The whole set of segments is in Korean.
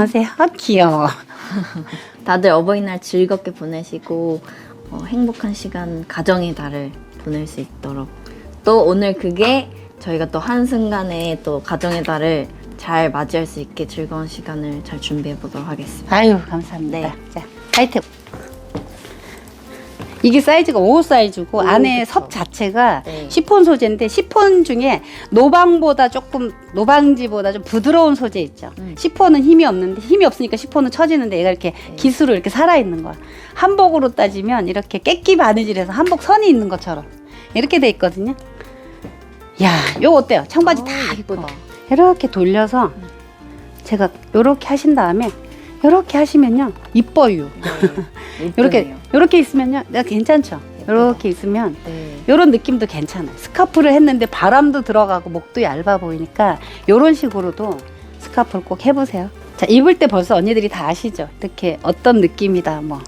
안녕하세요. 아, 귀여워. 다들 어버이날 즐겁게 보내시고 어, 행복한 시간 가정의 달을 보낼 수 있도록 또 오늘 그게 저희가 또 한순간에 또 가정의 달을 잘 맞이할 수 있게 즐거운 시간을 잘 준비해 보도록 하겠습니다. 아유, 감사합니다. 네. 자, 하이트. 이게 사이즈가 5 사이즈고 오, 안에 그쵸. 섭 자체가 네. 시폰 소재인데 시폰 중에 노방보다 조금 노방지보다 좀 부드러운 소재 있죠. 음. 시폰은 힘이 없는데 힘이 없으니까 시폰은 처지는데 얘가 이렇게 네. 기수로 이렇게 살아 있는 거야. 한복으로 따지면 이렇게 깨끼 바느질해서 한복 선이 있는 것처럼 이렇게 돼 있거든요. 야, 요거 어때요? 청바지 아, 다 예쁘다. 입고 이렇게 돌려서 제가 요렇게 하신 다음에 요렇게 하시면요 이뻐요. 네. 예쁘네요. 요렇게 있으면요, 내가 괜찮죠. 예쁘다. 요렇게 있으면 네. 요런 느낌도 괜찮아요. 스카프를 했는데 바람도 들어가고 목도 얇아 보이니까 요런 식으로도 스카프를 꼭 해보세요. 자 입을 때 벌써 언니들이 다 아시죠? 이렇게 어떤 느낌이다 뭐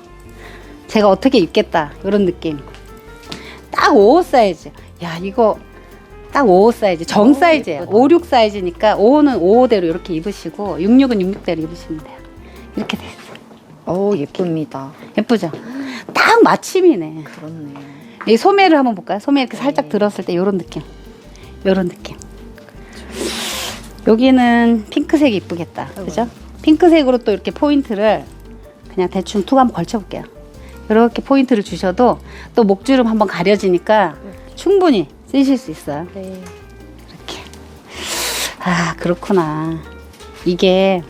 제가 어떻게 입겠다 요런 느낌. 딱 5호 사이즈. 야 이거 딱 5호 사이즈 정 오, 사이즈예요. 예쁘다. 5, 6 사이즈니까 5호는 5호대로 이렇게 입으시고 66은 66대로 입으시면 돼요. 이렇게 돼 있어요. 오 예쁩니다. 예쁘죠? 딱 맞춤이네. 그렇네요. 이 소매를 한번 볼까요? 소매 이렇게 살짝 네. 들었을 때 요런 느낌. 요런 느낌. 여기는 핑크색이 이쁘겠다. 그죠? 핑크색으로 또 이렇게 포인트를 그냥 대충 툭 한번 걸쳐볼게요. 이렇게 포인트를 주셔도 또 목주름 한번 가려지니까 충분히 쓰실 수 있어요. 네. 이렇게. 아, 그렇구나. 이게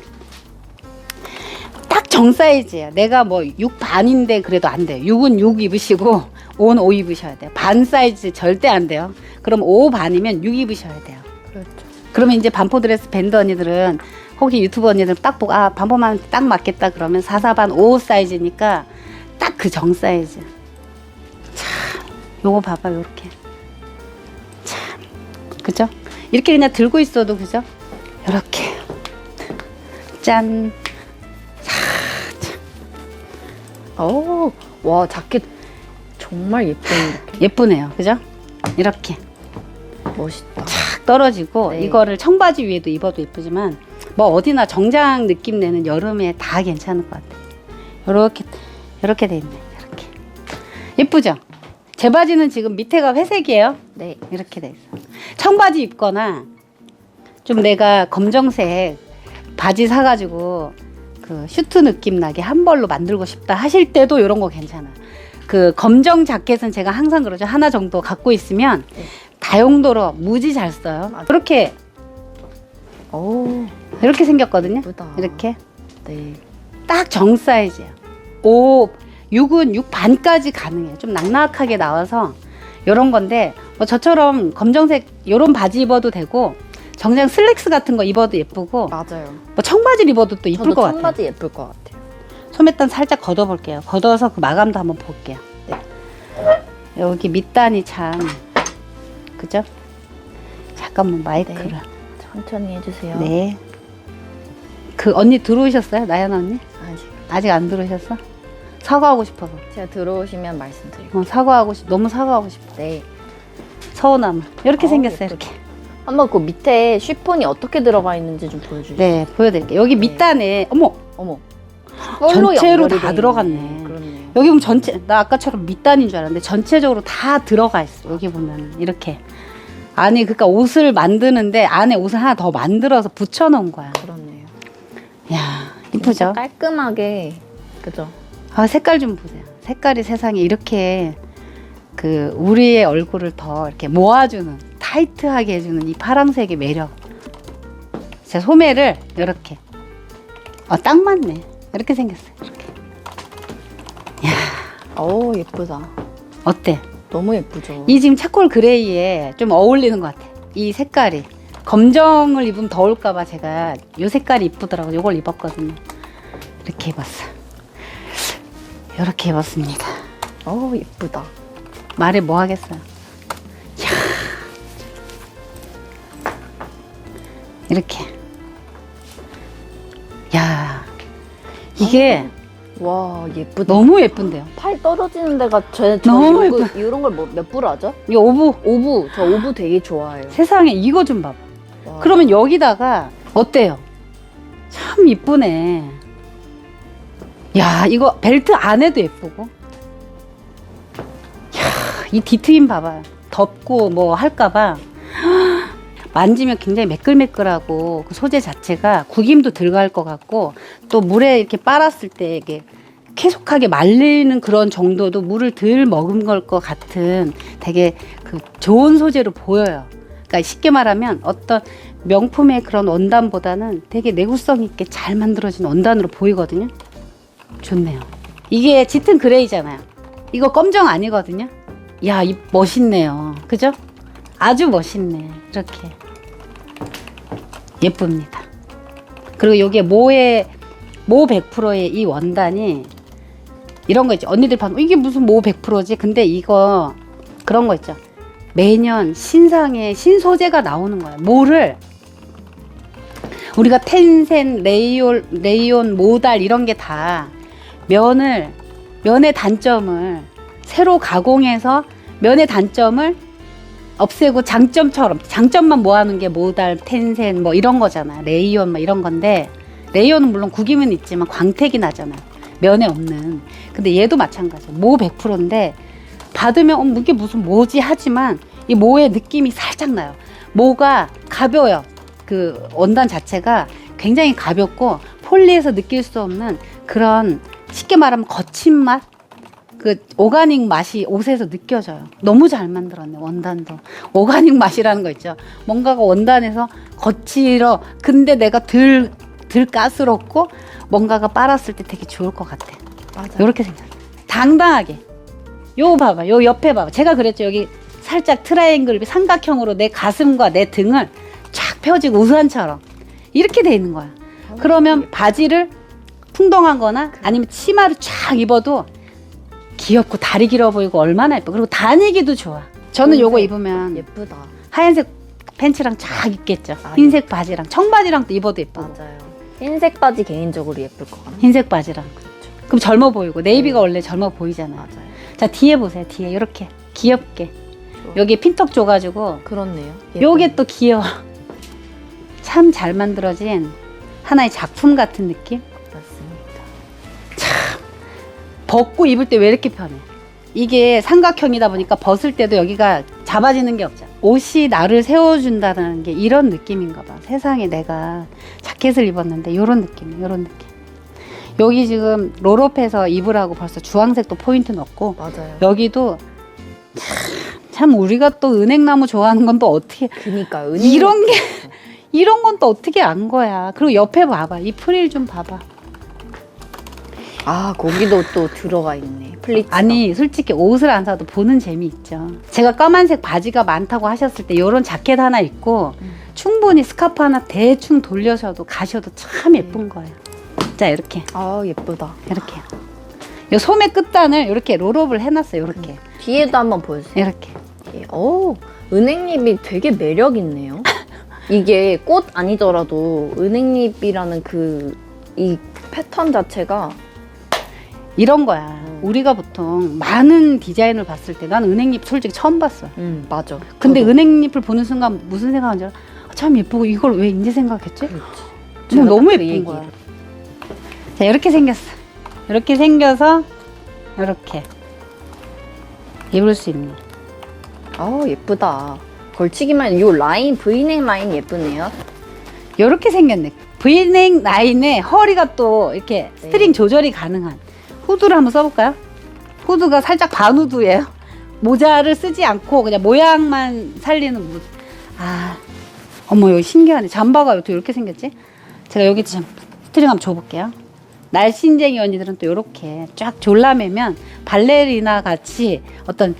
딱 정 사이즈예요. 내가 뭐 6 반인데 그래도 안 돼요. 6은 6 입으시고 5는 5 입으셔야 돼요. 반 사이즈 절대 안 돼요. 그럼 5 반이면 6 입으셔야 돼요. 그렇죠. 그러면 이제 반포 드레스 밴드 언니들은 혹시 유튜브 언니들 딱 보고 아 반포만 딱 맞겠다 그러면 44 반 5 사이즈니까 딱 그 정 사이즈. 참 요거 봐봐 요렇게. 참 그죠? 이렇게 그냥 들고 있어도 그죠? 요렇게 짠. 오, 와 자켓 정말 예쁜. 예쁘네요. 그죠? 이렇게 멋있다. 탁 떨어지고 네. 이거를 청바지 위에도 입어도 예쁘지만 뭐 어디나 정장 느낌 내는 여름에 다 괜찮을 것 같아요. 요렇게 요렇게 돼 있네. 이렇게 예쁘죠? 제 바지는 지금 밑에가 회색이에요. 네. 이렇게 돼 있어. 청바지 입거나 좀 내가 검정색 바지 사가지고 그 슈트 느낌 나게 한 벌로 만들고 싶다 하실 때도 이런 거 괜찮아. 그 검정 자켓은 제가 항상 그러죠. 하나 정도 갖고 있으면 네. 다용도로 무지 잘 써요. 맞아. 그렇게 오, 이렇게 생겼거든요. 예쁘다. 이렇게 네. 딱 정 사이즈예요. 5, 6은 6 반까지 가능해요. 좀 낙낙하게 나와서 이런 건데 뭐 저처럼 검정색 이런 바지 입어도 되고 정장 슬랙스 같은 거 입어도 예쁘고 맞아요. 뭐 청바지 입어도 또 이쁠 저도 것 같아요. 청바지 예쁠 것 같아요. 소매단 살짝 걷어볼게요. 걷어서 그 마감도 한번 볼게요. 네. 여기 밑단이 참 그죠? 잠깐만 마이크를 네. 천천히 해주세요. 네. 그 언니 들어오셨어요? 나연 언니? 아직 아직 안 들어오셨어? 사과하고 싶어서. 제가 들어오시면 말씀드릴게요. 어, 사과하고 싶, 너무 사과하고 싶어. 네. 서운함을. 이렇게 어, 생겼어요, 예쁘다. 이렇게. 한번 그 밑에 쉬폰이 어떻게 들어가 있는지 좀 보여주세요. 네, 보여드릴게요. 여기 네. 밑단에, 어머, 어머. 전체로 연결이 다 돼 들어갔네. 있네. 그렇네요. 여기 보면 전체, 나 아까처럼 밑단인 줄 알았는데 전체적으로 다 들어가 있어. 여기 보면 이렇게. 아니, 그니까 옷을 만드는데 안에 옷을 하나 더 만들어서 붙여놓은 거야. 그렇네요. 야 이쁘죠? 깔끔하게 그죠? 아, 색깔 좀 보세요. 색깔이 세상에 이렇게 그 우리의 얼굴을 더 이렇게 모아주는 타이트하게 해주는 이 파랑색의 매력. 제 소매를 이렇게 어, 딱 맞네. 이렇게 생겼어요. 이렇게. 오 예쁘다. 어때? 너무 예쁘죠. 이 지금 차콜 그레이에 좀 어울리는 것 같아. 이 색깔이. 검정을 입으면 더울까봐 제가 이 색깔이 이쁘더라고. 요걸 입었거든요. 이렇게 입었어. 이렇게 입었습니다. 오 예쁘다. 말해 뭐 하겠어요. 이야. 이렇게. 야. 이게 와 예쁘다. 너무 예쁜데요. 팔 떨어지는 데가 저, 저 너무 이거, 이런 걸뭐몇불 하죠? 이 오브 오부 저 오부 되게 좋아해요. 세상에 이거 좀 봐봐. 와. 그러면 여기다가 어때요? 참 이쁘네. 야, 이거 벨트 안에도 예쁘고. 야, 이 뒤트임 봐봐요. 덮고 뭐 할까봐. 만지면 굉장히 매끌매끌하고 그 소재 자체가 구김도 들어갈 것 같고 또 물에 이렇게 빨았을 때 이게 계속하게 말리는 그런 정도도 물을 덜 먹은 걸것 같은 되게 그 좋은 소재로 보여요. 그러니까 쉽게 말하면 어떤 명품의 그런 원단보다는 되게 내구성 있게 잘 만들어진 원단으로 보이거든요. 좋네요. 이게 짙은 그레이잖아요. 이거 검정 아니거든요. 야, 이 멋있네요. 그죠? 아주 멋있네. 이렇게. 예쁩니다. 그리고 여기에 모의 모 100%의 이 원단이 이런 거 있죠. 언니들 봐. 이게 무슨 모 100%지? 근데 이거 그런 거 있죠. 매년 신상의 신소재가 나오는 거예요. 모를 우리가 텐센, 레이올, 레이온, 모달 이런 게 다 면을 면의 단점을 새로 가공해서 면의 단점을 없애고 장점처럼 장점만 모아놓은 게 모달, 텐센 뭐 이런 거잖아. 레이온 뭐 이런 건데 레이온은 물론 구김은 있지만 광택이 나잖아. 면에 없는. 근데 얘도 마찬가지야. 모 100%인데 받으면 어, 이게 무슨 뭐지 하지만 이 모의 느낌이 살짝 나요. 모가 가벼워요. 그 원단 자체가 굉장히 가볍고 폴리에서 느낄 수 없는 그런 쉽게 말하면 거친 맛? 그 오가닉 맛이 옷에서 느껴져요. 너무 잘 만들었네 원단도. 오가닉 맛이라는 거 있죠. 뭔가가 원단에서 거칠어. 근데 내가 덜, 덜 가스럽고 뭔가가 빨았을 때 되게 좋을 것 같아. 맞아. 요렇게 생겼어. 당당하게. 요 봐봐. 요 옆에 봐봐. 제가 그랬죠. 여기 살짝 트라이앵글 삼각형으로 내 가슴과 내 등을 쫙 펴지고 우산처럼 이렇게 돼 있는 거야. 그러면 바지를 풍덩한 거나 아니면 치마를 쫙 입어도 귀엽고 다리 길어 보이고 얼마나 예뻐. 그리고 다니기도 좋아. 저는 요거. 입으면 예쁘다. 하얀색 팬츠랑 쫙 입겠죠. 아, 흰색 바지랑 청바지랑 또 입어도 예쁘고. 맞아요. 흰색 바지 개인적으로 예쁠 것 같아요. 흰색 바지랑. 그럼 젊어 보이고 네이비가 원래 젊어 보이잖아. 맞아요. 자 뒤에 보세요. 뒤에 이렇게 귀엽게. 여기 핀턱 줘가지고 그렇네요. 요게 또 귀여워. 참 잘 만들어진 하나의 작품 같은 느낌. 벗고 입을 때 왜 이렇게 편해? 이게 삼각형이다 보니까 벗을 때도 여기가 잡아지는 게 없잖아. 옷이 나를 세워준다는 게 이런 느낌인가 봐. 세상에 내가 자켓을 입었는데 이런 느낌, 이런 느낌. 여기 지금 롤업해서 입으라고 벌써 주황색도 포인트 넣고 맞아요. 여기도 참, 참 우리가 또 은행나무 좋아하는 건 또 어떻게 그니까 은 이런 게 이런 건 또 어떻게 안 거야. 그리고 옆에 봐봐. 이 프릴 좀 봐봐. 아 거기도 또 들어가 있네. 플리츠. 아니 솔직히 옷을 안 사도 보는 재미 있죠. 제가 까만색 바지가 많다고 하셨을 때 이런 자켓 하나 입고 음. 충분히 스카프 하나 대충 돌려셔도 가셔도 참 예쁜 거예요. 자 이렇게 아 예쁘다. 이렇게 요 소매 끝단을 이렇게 롤업을 해놨어요. 이렇게 뒤에도 한번 보여주세요. 이렇게 예. 오 은행잎이 되게 매력 있네요. 이게 꽃 아니더라도 은행잎이라는 그 이 패턴 자체가 이런 거야. 음. 우리가 보통 많은 디자인을 봤을 때 난 은행잎 솔직히 처음 봤어. 음 맞아. 근데 저도. 은행잎을 보는 순간 무슨 생각하는지 알아? 아, 참 예쁘고 이걸 왜 이제 생각했지? 그렇지. 뭐 제가 너무 예쁜 얘기를. 거야. 자 이렇게 생겼어. 이렇게 생겨서 이렇게 입을 수 있네. 아 예쁘다. 걸치기만 요 라인 V넥 라인 예쁘네요. 이렇게 생겼네. V넥 라인에 허리가 또 이렇게 네. 스트링 조절이 가능한 후드를 한번 써볼까요? 후드가 살짝 반후드예요. 모자를 쓰지 않고 그냥 모양만 살리는 무. 아, 어머 여기 신기하네. 잠바가 또 이렇게 생겼지? 제가 여기 좀 스트링 한번 줘볼게요. 날씬쟁이 언니들은 또 이렇게 쫙 졸라매면 발레리나 같이 어떤.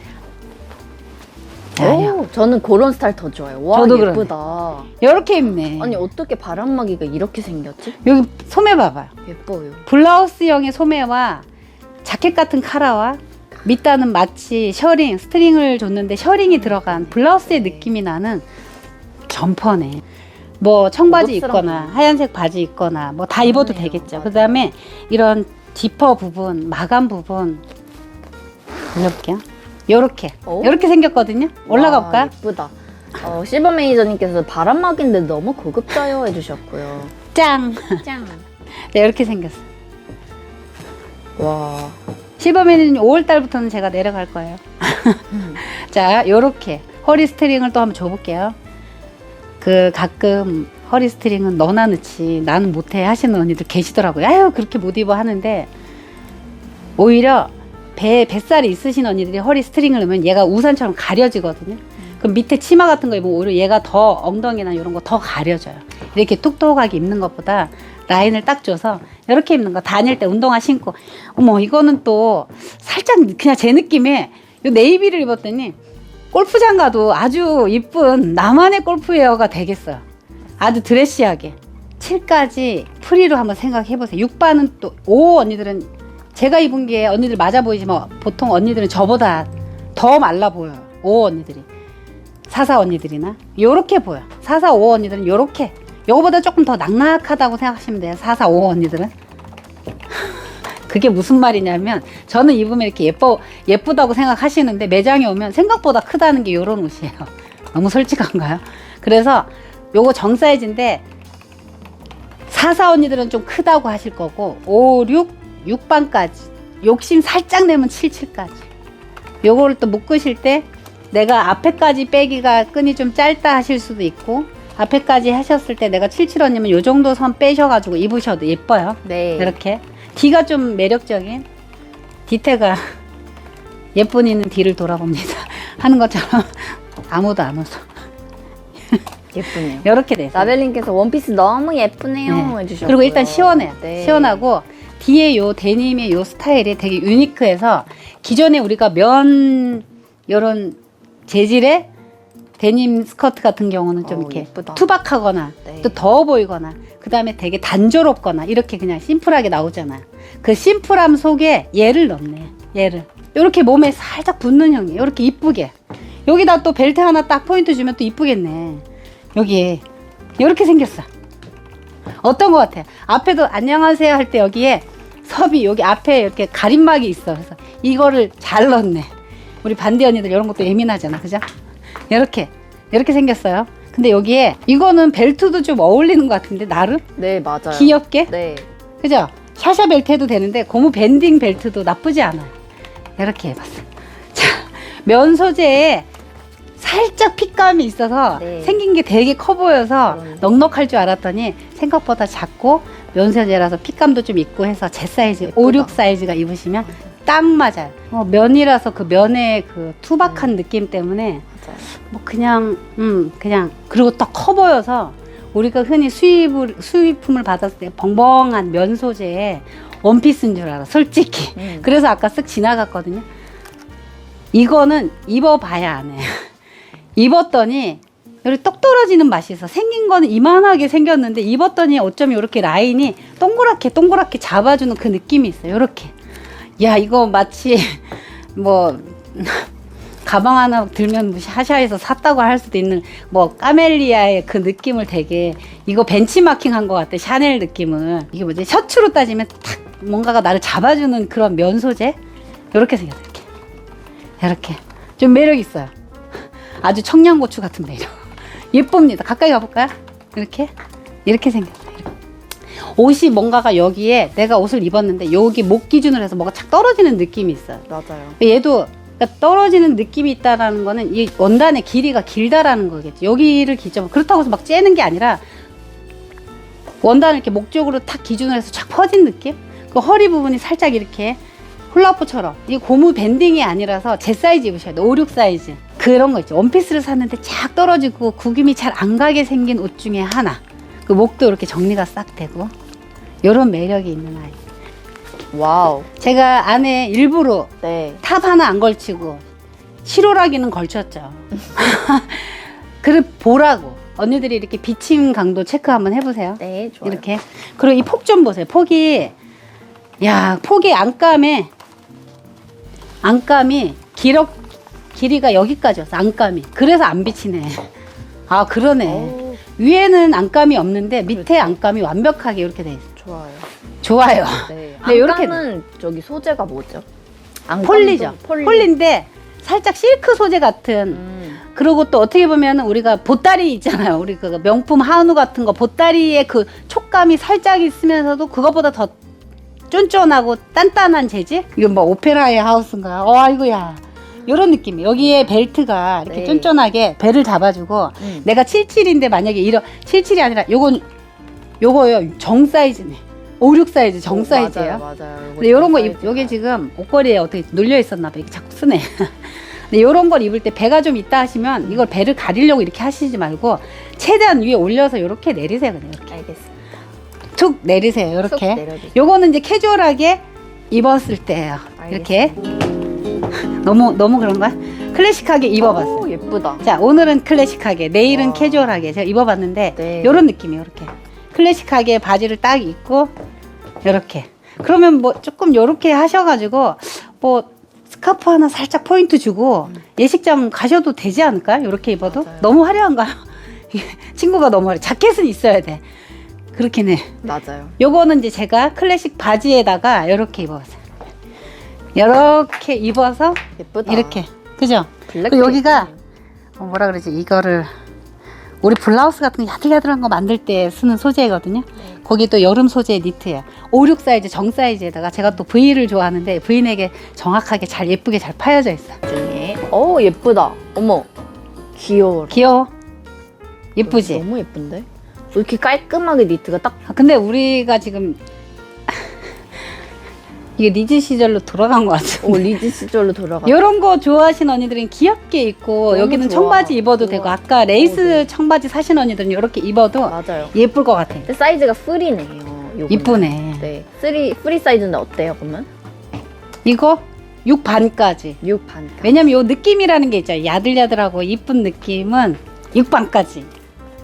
오, 저는 그런 스타일 더 좋아요. 와 저도 그러네. 예쁘다. 이렇게 입네. 아니 어떻게 바람막이가 이렇게 생겼지? 여기 소매 봐봐요. 예뻐요. 블라우스형의 소매와 자켓 같은 카라와 밑단은 마치 셔링, 스트링을 줬는데 셔링이 들어간 블라우스의 느낌이 나는 점퍼네. 뭐 청바지. 입거나 하얀색 바지 입거나 뭐 다 입어도 그러네요. 되겠죠. 그다음에 이런 지퍼 부분, 마감 부분 올려볼게요. 요렇게 오. 요렇게 생겼거든요. 올라가 와, 볼까요? 예쁘다. 어, 실버 매니저님께서 바람막인데 너무 고급져요 해주셨고요. 짱. 짱. 네, 이렇게 생겼어. 와. 실버맨은 5월 달부터는 제가 내려갈 거예요. 자, 요렇게 허리 스트링을 또 한번 줘볼게요. 그 가끔 허리 스트링은 너나 넣지 나는 못해 하시는 언니들 계시더라고요. 아유 그렇게 못 입어 하는데 오히려 배 뱃살이 있으신 언니들이 허리 스트링을 넣으면 얘가 우산처럼 가려지거든요. 그럼 밑에 치마 같은 거 입으면 오히려 얘가 더 엉덩이나 이런 거 더 가려져요. 이렇게 뚝뚝하게 입는 것보다 라인을 딱 줘서 이렇게 입는 거 다닐 때 운동화 신고 어머 이거는 또 살짝 그냥 제 느낌에 요 네이비를 입었더니 골프장 가도 아주 이쁜 나만의 골프웨어가 되겠어요. 아주 드레시하게. 7까지 프리로 한번 생각해 보세요. 6반은 또, 5 언니들은 제가 입은 게 언니들 맞아 보이지만 보통 언니들은 저보다 더 말라 보여요. 5 언니들이. 44 언니들이나. 요렇게 보여. 44, 5 언니들은 요렇게. 요거보다 조금 더 낙낙하다고 생각하시면 돼요. 44, 5 언니들은. 그게 무슨 말이냐면 저는 입으면 이렇게 예뻐 예쁘다고 생각하시는데 매장에 오면 생각보다 크다는 게 요런 옷이에요. 너무 솔직한가요? 그래서 요거 정 사이즈인데 사사 언니들은 좀 크다고 하실 거고 5, 6, 6반까지 욕심 살짝 내면 7, 7까지 요거를 또 묶으실 때 내가 앞에까지 빼기가 끈이 좀 짧다 하실 수도 있고 앞에까지 하셨을 때 내가 77 언니면 요 정도 선 빼셔가지고 입으셔도 예뻐요. 네. 이렇게 뒤가 좀 매력적인 뒤태가 예쁜 이는 뒤를 돌아봅니다 하는 것처럼 아무도 안 웃어 예쁘네요. 이렇게 돼서 라벨님께서 원피스 너무 예쁘네요 네. 해주셨고요. 그리고 일단 시원해요 네. 시원하고 뒤에 요 데님의 요 스타일이 되게 유니크해서 기존에 우리가 면 요런 재질의 데님 스커트 같은 경우는 좀 어우, 이렇게 예쁘다. 투박하거나 네. 또 더워 보이거나 그 다음에 되게 단조롭거나 이렇게 그냥 심플하게 나오잖아요. 그 심플함 속에 얘를 넣네. 얘를 이렇게 몸에 살짝 붙는 형이 이렇게 이쁘게 여기다 또 벨트 하나 딱 포인트 주면 또 이쁘겠네. 여기에 이렇게 생겼어. 어떤 것 같아? 앞에도 안녕하세요 할 때 여기에 섭이 여기 앞에 이렇게 가림막이 있어. 그래서 이거를 잘 넣네. 우리 반디 언니들 이런 것도 예민하잖아, 그죠? 이렇게 이렇게 생겼어요. 근데 여기에 이거는 벨트도 좀 어울리는 것 같은데 나름 네 맞아요. 귀엽게 네. 그죠? 샤샤 벨트 해도 되는데 고무 밴딩 벨트도 나쁘지 않아요. 이렇게 해봤어. 자, 면 소재에 살짝 핏감이 있어서 네. 생긴 게 되게 커 보여서 그러네. 넉넉할 줄 알았더니 생각보다 작고 면 소재라서 핏감도 좀 있고 해서 제 사이즈 예쁘다. 5, 6 사이즈가 입으시면 딱 맞아요. 어, 면이라서 그 면의 그 투박한 음. 느낌 때문에 맞아요. 뭐 그냥 음 그냥 그리고 딱 커 보여서 우리가 흔히 수입을 수입품을 받았을 때 벙벙한 면 소재의 원피스인 줄 알아 솔직히 음. 그래서 아까 쓱 지나갔거든요 이거는 입어봐야 안 해. 입었더니 여기 똑 떨어지는 맛이 있어 생긴 거는 이만하게 생겼는데 입었더니 어쩜 이렇게 라인이 동그랗게 동그랗게 잡아주는 그 느낌이 있어요 이렇게 야 이거 마치 뭐 가방 하나 들면 뭐 샤샤에서 샀다고 할 수도 있는 뭐 까멜리아의 그 느낌을 되게 이거 벤치마킹 한 것 같아 샤넬 느낌을. 이게 뭐지? 셔츠로 따지면 탁 뭔가가 나를 잡아주는 그런 면 소재? 이렇게 생겼어 이렇게. 이렇게. 좀 매력 있어요. 아주 청양고추 같은 매력. 예쁩니다. 가까이 가볼까요? 이렇게? 이렇게 생겼어요. 옷이 뭔가가 여기에 내가 옷을 입었는데 여기 목 기준으로 해서 뭐가 착 떨어지는 느낌이 있어요. 맞아요. 얘도 그러니까 떨어지는 느낌이 있다라는 거는 이 원단의 길이가 길다라는 거겠죠. 여기를 기점 그렇다고 해서 막 째는 게 아니라 원단을 이렇게 목 쪽으로 탁 기준으로 해서 쫙 퍼진 느낌? 그 허리 부분이 살짝 이렇게 훌라후프처럼 이 고무 밴딩이 아니라서 제 사이즈 입으셔야 돼요. 5, 6 사이즈. 그런 거 있죠. 원피스를 샀는데 쫙 떨어지고 구김이 잘 안 가게 생긴 옷 중에 하나. 그 목도 이렇게 정리가 싹 되고 이런 매력이 있는 아이. 와우. 제가 안에 일부러 네. 탑 하나 안 걸치고 실오라기는 걸쳤죠. 그래 보라고 언니들이 이렇게 비침 강도 체크 한번 해보세요. 네 좋아요. 이렇게 그리고 이 폭 좀 보세요. 폭이 야 폭이 안감에 안감이 길어 길이가 여기까지였어. 안감이 그래서 안 비치네. 아 그러네. 오, 위에는 안감이 없는데 밑에 안감이 완벽하게 이렇게 돼 있어. 좋아요. 좋아요. 네. 네, 요렇게 안감은 저기 소재가 뭐죠? 안감도 폴리죠. 폴리. 폴리인데 살짝 실크 소재 같은 음. 그리고 또 어떻게 보면 우리가 보따리 있잖아요. 우리 그 명품 한우 같은 거 보따리에 그 촉감이 살짝 있으면서도 그거보다 더 쫀쫀하고 단단한 재질? 이건 뭐 오페라의 하우스인가? 어, 아이고야. 요런 느낌. 여기에 벨트가 이렇게 네. 쫀쫀하게 배를 잡아주고 음. 내가 77인데 만약에 이런 77이 아니라 요건 요거요 정 사이즈네. 5, 6 사이즈 정 어, 사이즈예요. 맞아요, 맞아요. 근데 요런 거정 입. 여기 지금 옷걸이에 어떻게 눌려 있었나 봐. 자꾸 쓰네. 근데 요런 걸 입을 때 배가 좀 있다 하시면 이걸 배를 가리려고 이렇게 하시지 말고 최대한 위에 올려서 요렇게 내리세요. 그냥 이렇게. 알겠습니다. 툭 내리세요. 쑥 요렇게. 내려주세요. 요거는 이제 캐주얼하게 입었을 때예요. 이렇게. 너무 너무 그런가? 클래식하게 입어봤어요. 오, 예쁘다. 자 오늘은 클래식하게 내일은 와. 캐주얼하게 제가 입어봤는데 네. 요런 느낌이에요 이렇게 클래식하게 바지를 딱 입고 요렇게. 그러면 뭐 조금 요렇게 하셔가지고 뭐 스카프 하나 살짝 포인트 주고 예식장 가셔도 되지 않을까 요렇게 입어도? 음. 맞아요. 너무 화려한가요? 친구가 너무 화려. 자켓은 있어야 돼. 그렇긴 해. 맞아요. 요거는 이제 제가 클래식 바지에다가 요렇게 입어봤어요. 요렇게 입어서 예쁘다. 이렇게. 그죠? 블랙 그 여기가 어, 뭐라 그러지? 이거를 우리 블라우스 같은 거 야들야들한 거 만들 때 쓰는 소재거든요. 거기 또 여름 소재 니트예요. 5, 6 사이즈 정 사이즈에다가 제가 또 V를 좋아하는데 V넥에 정확하게 잘 예쁘게 잘 파여져. 중에. 오 예쁘다. 어머 귀여워. 귀여워. 예쁘지? 너무 예쁜데? 왜 이렇게 깔끔하게 니트가 딱 아, 근데 우리가 지금 이게 리즈 시절로 돌아간 것 같아. 오, 리즈 시절로 돌아가. 이런 거 좋아하시는 언니들은 귀엽게 입고 여기는 좋아. 청바지 입어도. 되고 아까 레이스 어, 네. 청바지 사신 언니들은 이렇게 입어도 맞아요. 예쁠 것 같아. 근데 사이즈가 프리네요. 요거는. 이쁘네. 네. 프리 프리 사이즈인데 어때요, 그러면? 이거 6 반까지. 6 반. 왜냐면 요 느낌이라는 게 있죠. 야들야들하고 이쁜 느낌은 6 반까지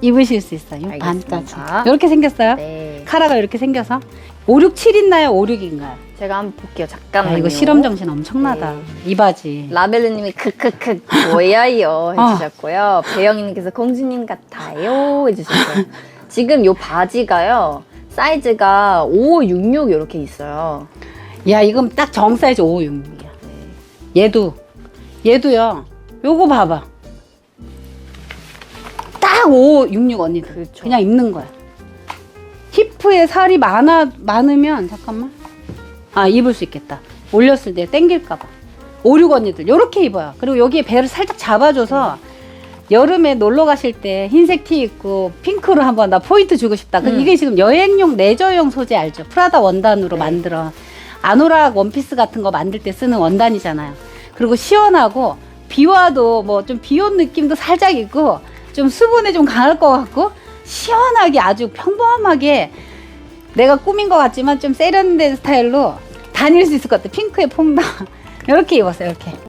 입으실 수 있어요. 6 알겠습니다. 반까지. 이렇게 생겼어요. 네. 카라가 이렇게 생겨서 5, 6, 7 있나요? 5, 6인가요? 제가 한번 볼게요. 아, 잠깐만요. 이거 실험 정신 엄청나다. 네. 이 바지. 라벨르님이 크크크 뭐야요 어. 해주셨고요. 배영님께서 공주님 같아요 해주셨어요. 지금 요 바지가요 사이즈가 5566 이렇게 있어요. 야, 이건 딱 정 사이즈 5, 6이야. 네. 얘도 얘도요. 요거 봐봐. 딱 5, 6, 6 언니들. 그렇죠. 그냥 입는 거야. 히프에 살이 많아 많으면 잠깐만. 아 입을 수 있겠다. 올렸을 때 땡길까봐. 5, 6 언니들 요렇게 입어요. 그리고 여기에 배를 살짝 잡아줘서 여름에 놀러 가실 때 흰색 티 입고 핑크로 한번 나 포인트 주고 싶다. 그 음. 이게 지금 여행용 레저용 소재 알죠? 프라다 원단으로 네. 만들어 아노락 원피스 같은 거 만들 때 쓰는 원단이잖아요. 그리고 시원하고 비 와도 뭐 좀 비 온 느낌도 살짝 있고 좀 수분에 좀 강할 것 같고 시원하게 아주 평범하게 내가 꾸민 것 같지만 좀 세련된 스타일로 다닐 수 있을 것 같아. 핑크의 퐁당 이렇게 입었어요. 이렇게